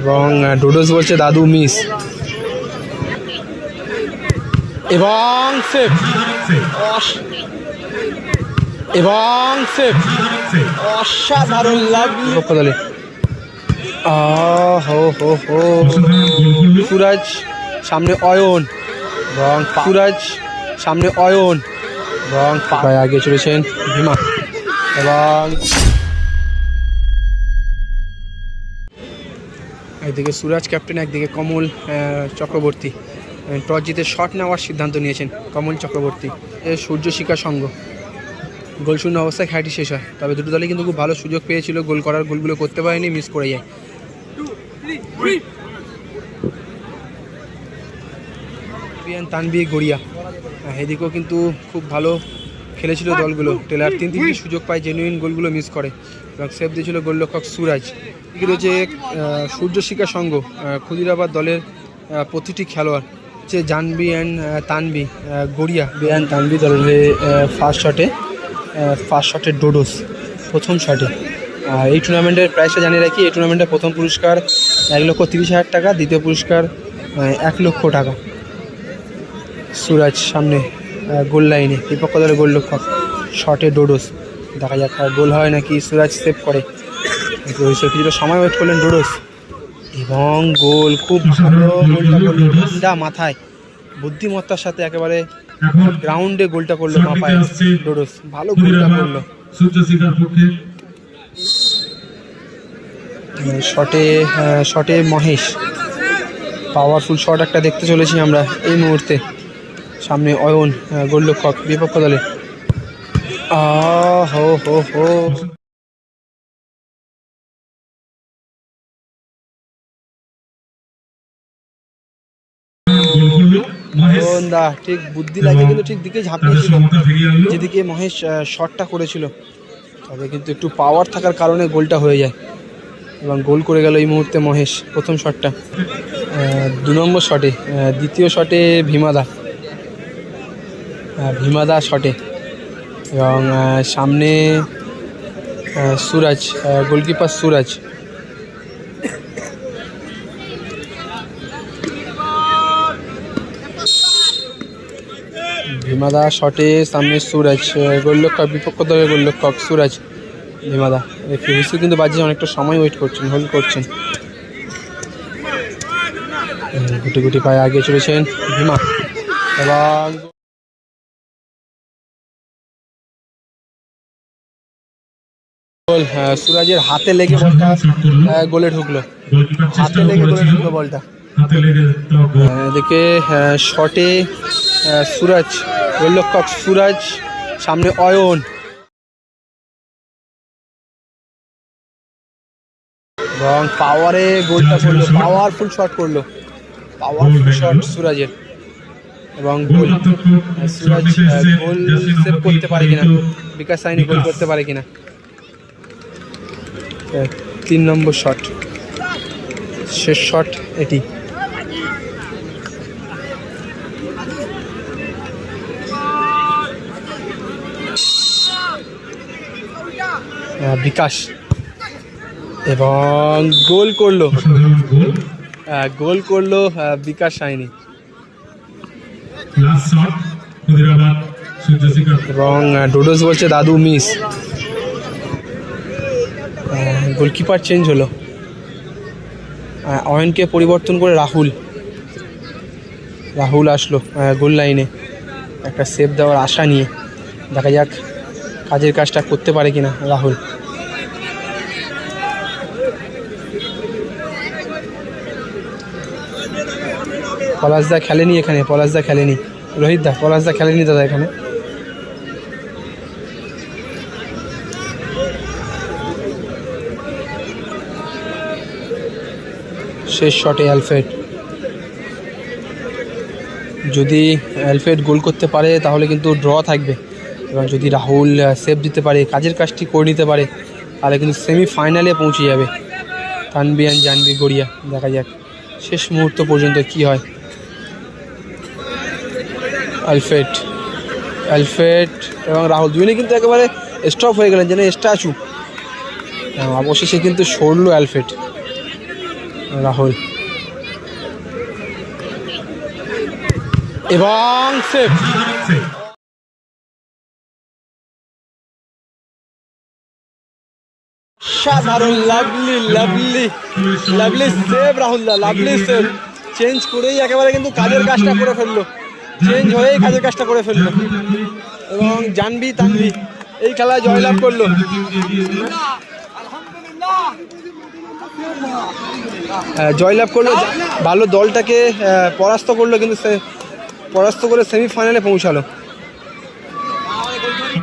এবং ডোডোস বলছে, দাদু মিস এবং সেফ এবং সেফ অসাধারণ লাগল। দলে হো হো হো। সুরাজ সামনে অয়ন। এবং সুরাজ সামনে অয়ন। এবং, পায়ে আগে চলেছেন ভীমা। এবং একদিকে সুরাজ, ক্যাপ্টেন, একদিকে কমল চক্রবর্তী। টস জিতে শট নেওয়ার সিদ্ধান্ত নিয়েছেন কমল চক্রবর্তী। এ সূর্য শিকার সঙ্গ। গোল শূন্য অবস্থায় খেলাটি শেষ হয়। তবে দুটো দলই কিন্তু খুব ভালো সুযোগ পেয়েছিল। গোল করার গোলগুলো করতে পারেনি, মিস করে যায়। তানবি গড়িয়া। এদিকেও কিন্তু খুব ভালো খেলেছিল দলগুলো। টেলার তিন তিনটি সুযোগ পায় জেনুইন গোলগুলো মিস করে। এবং সেভ দিয়েছিল গোলরক্ষক সুরাজ। এদিকে রয়েছে আহ, সূর্য শিকার সঙ্গ আহ, ক্ষুদিরাবাদ দলের প্রতিটি খেলোয়াড় হচ্ছে জানবি অ্যান্ড তানবি গড়িয়া বিয়ান তানবি দলের ফার্স্ট শটে ফার্স্ট শটে ডোডোস প্রথম শটে আর এই টুর্নামেন্টের প্রাইসটা জানিয়ে রাখি এই টুর্নামেন্টের প্রথম পুরস্কার এক লক্ষ তিরিশ হাজার টাকা দ্বিতীয় পুরস্কার এক লক্ষ টাকা। সুরাজ সামনে গোল লাইনে বিপক্ষ দলের গোলরক্ষক শটে ডোডোস। দেখা যাক গোল হয় নাকি সুরাজ সেভ করে। রয়েছে কিছুটা সময় ওয়েট করলেন ডোডোস। এবং গোল খুব ভালো গোলটা করল ঠান্ডা মাথায়। বুদ্ধিমত্তার সাথে একেবারে গ্রাউন্ডে গোলটা করল মাপায় ডোডোস। ভালো গোলটা করল। পক্ষে। শটে শটে মহেশ। পাওয়ারফুল শট একটা দেখতে চলেছি আমরা এই মুহূর্তে। সামনে অয়ন গোলরক্ষক বিপক্ষ দলে। আহ, হো হো হো। গোল করল মহেশ অয়ন দা ঠিক বুদ্ধি লাগে কিন্তু ঠিক দিকে ঝাঁপিয়েছিল যেদিকে মহেশ শটটা করেছিল। তবে কিন্তু একটু পাওয়ার থাকার কারণে গোলটা হয়ে যায়। এবং গোল করে গেল এই মুহূর্তে মহেশ প্রথম শটটা দু নম্বর শটে দ্বিতীয় শটে ভীমাদা। ভীমাদা শটে এবং সামনে সুরাজ গোলকিপার সুরাজ। ভীমাদা শটে সামনে সুরাজ আহ, গোলরক্ষক বিপক্ষ দলের গোলরক্ষক সুরাজ ভীমাদা। হুইসেল কিন্তু বাজিয়ে অনেকটা সময় ওয়েট করছেন হোল্ড করছেন। গুটি গুটি পায়ে আগে চলেছেন ভীমা। এবং হ্যাঁ, সুরাজের হাতে লেগে বলটা আহ, গোলে ঢুকলো। হাতে লেগে গোলে ঢুকলো বলটা। আহ, এদিকে শটে সুরাজ গোলরক্ষক সুরাজ সামনে অয়ন। এবং পাওয়ারে গোলটা করল পাওয়ারফুল শট করল। পাওয়ারফুল শট সুরাজের। এবং গোল। সুরাজ গোল সেভ করতে পারে কিনা? বিকাশ সাইনি গোল করতে পারে কিনা? তিন নম্বর শট শেষ শট এটি। বিকাশ এবং গোল করল। গোল করল বিকাশ সাইনি শিকার এবং ডোডোস বলছে দাদু মিস গোলকিপার চেঞ্জ হলো। অয়নকে পরিবর্তন করে রাহুল। রাহুল আসলো গোল লাইনে একটা সেভ দেওয়ার আশা নিয়ে। দেখা যাক কাজের কাজটা করতে পারে কিনা রাহুল। পলাশদা খেলেনি এখানে পলাশদা খেলেনি। রোহিত দা পলাশদা খেলেনি দাদা এখানে। শেষ শটে অ্যালফ্রেড। যদি অ্যালফ্রেড গোল করতে পারে, তাহলে কিন্তু ড্র থাকবে। এবং যদি রাহুল সেভ দিতে পারে, কাজের কাজটি করে নিতে পারে, তাহলে কিন্তু সেমিফাইনালে পৌঁছে যাবে। তানবিয়ান জানবি গড়িয়া, দেখা যাক। শেষ মুহূর্ত পর্যন্ত কি হয়। অ্যালফ্রেড অ্যালফ্রেড এবং রাহুল দুজনে কিন্তু একেবারে স্টপ হয়ে গেলেন, যেন স্ট্যাচু অবশেষে কিন্তু সরল অ্যালফ্রেড রাহুল। এবং Save. সাধারণ lovely lovely lovely save Rahul da lovely save change করেই একেবারে কিন্তু কাজের কাজটা করে ফেলল। চেঞ্জ হয়েই কাজের কাজটা করে ফেলল। এবং জানবি, তানবি, এই খেলায় জয়লাভ করল। জয়লাভ করল ভালো দলটাকে পরাস্ত করল, কিন্তু সে পরাস্ত করে সেমিফাইনালে পৌঁছালো।